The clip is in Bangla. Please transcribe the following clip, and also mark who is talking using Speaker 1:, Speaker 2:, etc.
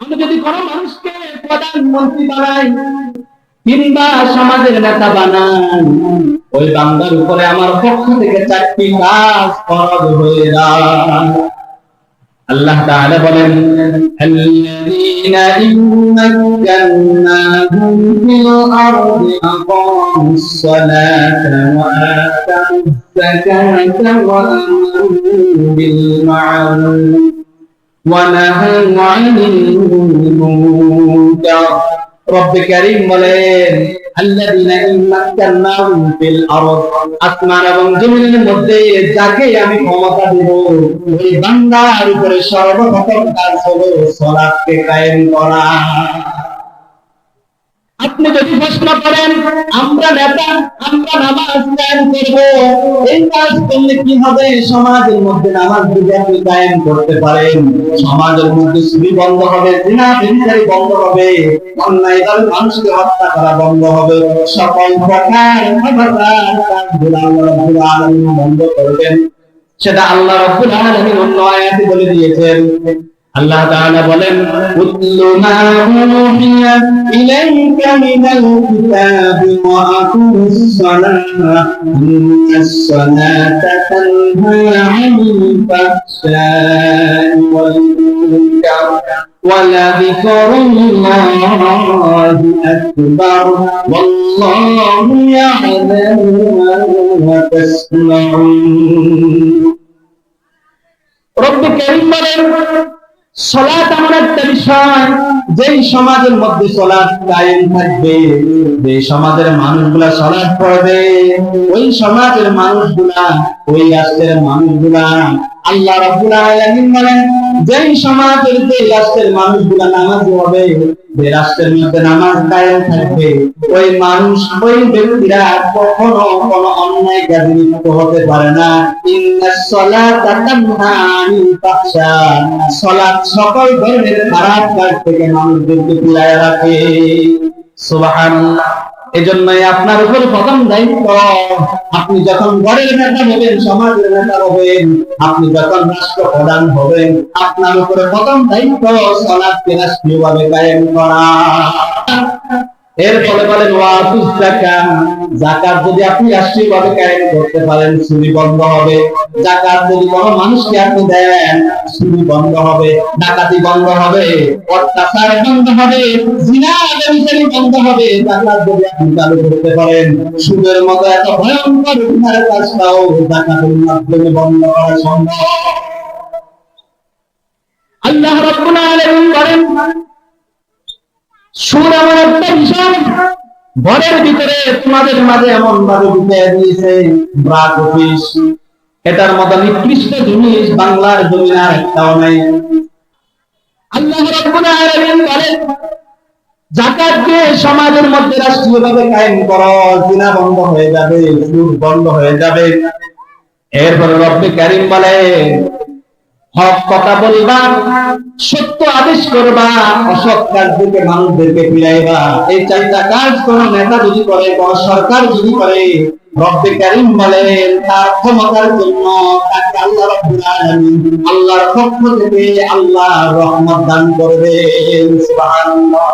Speaker 1: আমি যদি কোনো মানুষকে প্রধানমন্ত্রী বানাই কিংবা সমাজের নেতা বানাই, ওই বান্দার উপরে আমার পক্ষ থেকে চারটি কাজ ফরজ হয়ে যায়। আল্লাহ তাআলা বলেন, আল্লাযীনা ইম্মাক্কান্নাহুম ফিল আরদি আকামুস সালাতা ওয়া আতাউজ যাকাতা ওয়া আমারু বিল মা'রুফ ওয়া নাহাউ আনিল মুনকার. রব্ব করিম বলেন, আল্লাযীনা ইম্মাক্কান্নাহুম ফিল আরদ আসমান এবং জমিনের মধ্যে যাকে আমি ক্ষমতা দেব, ওই বান্দার উপরে সর্বপ্রথম কাজ হলো সালাতকে কায়েম করা। আপনি যদি প্রশ্ন করেন, আমরা নেতা, আমরা নামাজ কায়েম করব। এই কাজ করলে কি হবে? সমাজের মধ্যে নামাজ যদি আপনি কায়েম করতে পারেন, সমাজের মধ্যে চুরি বন্ধ হবে জিনা ব্যভিচারী বন্ধ হবে, অন্যায় মানুষকে হত্যা করা বন্ধ হবে। সকল প্রকার বন্ধ করবেন সেটা আল্লাহ রাব্বুল আলামিন অন্য আয়াতে বলে দিয়েছেন। আল্লাহ তাআলা বলেন উতলু মা উহিয়া ইলাইকা মিনাল কিতাবি ওয়া আকিমিস সালাহ ইন্নাস সালাতা তানহা আনিল ফাহশাই ওয়াল মুনকার ولذكر الله أكبر والله يعلم ما تسمعون রব্বে করিম সলাত এমন একটা বিষয়, যেই সমাজের মধ্যে সলাৎ কায়েম থাকবে যে সমাজের মানুষগুলা সলাৎ পড়বে, ওই সমাজের মানুষগুলা, ওই রাষ্ট্রের মানুষগুলা আল্লাহ রাব্বুল আলামিন বলেন, যেই সমাজের রাষ্ট্রের মানুষগুলা নামাজি হবে যে রাষ্ট্রের মধ্যে নামাজ কায়েম থাকবে, ওই মানুষ, ওই ব্যক্তিরা কখনো কোনো অন্যায় কাজে লিপ্ত হতে পারে না। ইন্নাস সালাতা তানহা আনিল ফাহশা। সকল ধরনের খারাপ কাজ থেকে মানুষদেরকে রাখে। সুবহানাল্লাহ। এজন্যই আপনার উপর প্রথম দায়িত্ব। আপনি যখন ঘরের নেতা হবেন, সমাজের নেতা হবেন, আপনি যখন রাষ্ট্র প্রধান হবেন, আপনার উপরে প্রথম দায়িত্ব সলাদকে রাষ্ট্রীয়ভাবে কায়েম করা। এর ফলে বলেন ওয়াতুস যাকাত যাকাত যদি আপনি রাষ্ট্রীয়ভাবে কায়েম করতে পারেন চুরি বন্ধ হবে। যাকাত যদি কোনো মানুষকে আপনি দেন চুরি বন্ধ হবে, ডাকাতি বন্ধ হবে, অত্যাচার বন্ধ হবে, জিনা ব্যভিচারী বন্ধ হবে। যাকাত যদি আপনি চালু করতে পারেন, সুদের মতো এত ভয়ঙ্কর গুনার কাজটাও যাকাতের মাধ্যমে বন্ধ করা সম্ভব। আল্লাহ রাব্বুল আলামিন বলেন সুর একটা ঘরের ভিতরে তোমাদের মাঝে এমন ভাবে দিয়েছে অফিস। এটার মতো নিকৃষ্ট জিনিস বাংলার একটাও সমাজের মধ্যে রাষ্ট্রীয়ভাবে কায়েম করো বন্ধ হয়ে যাবে, সুদ বন্ধ হয়ে যাবে। এরপরে রব্বে কারিম বলে হক কথা বলবা, সত্য আদেশ করবা, অসৎ কাজ থেকে মানুষদেরকে ফিরাইবা। এই চারটা কাজ কোন নেতা যদি করে, কোন সরকার যদি করে কারিম বলেন, তার ক্ষমতার জন্য তাকে আল্লাহ আল্লাহর পক্ষ থেকে আল্লাহ রহমত দান সুবহানাল্লাহ।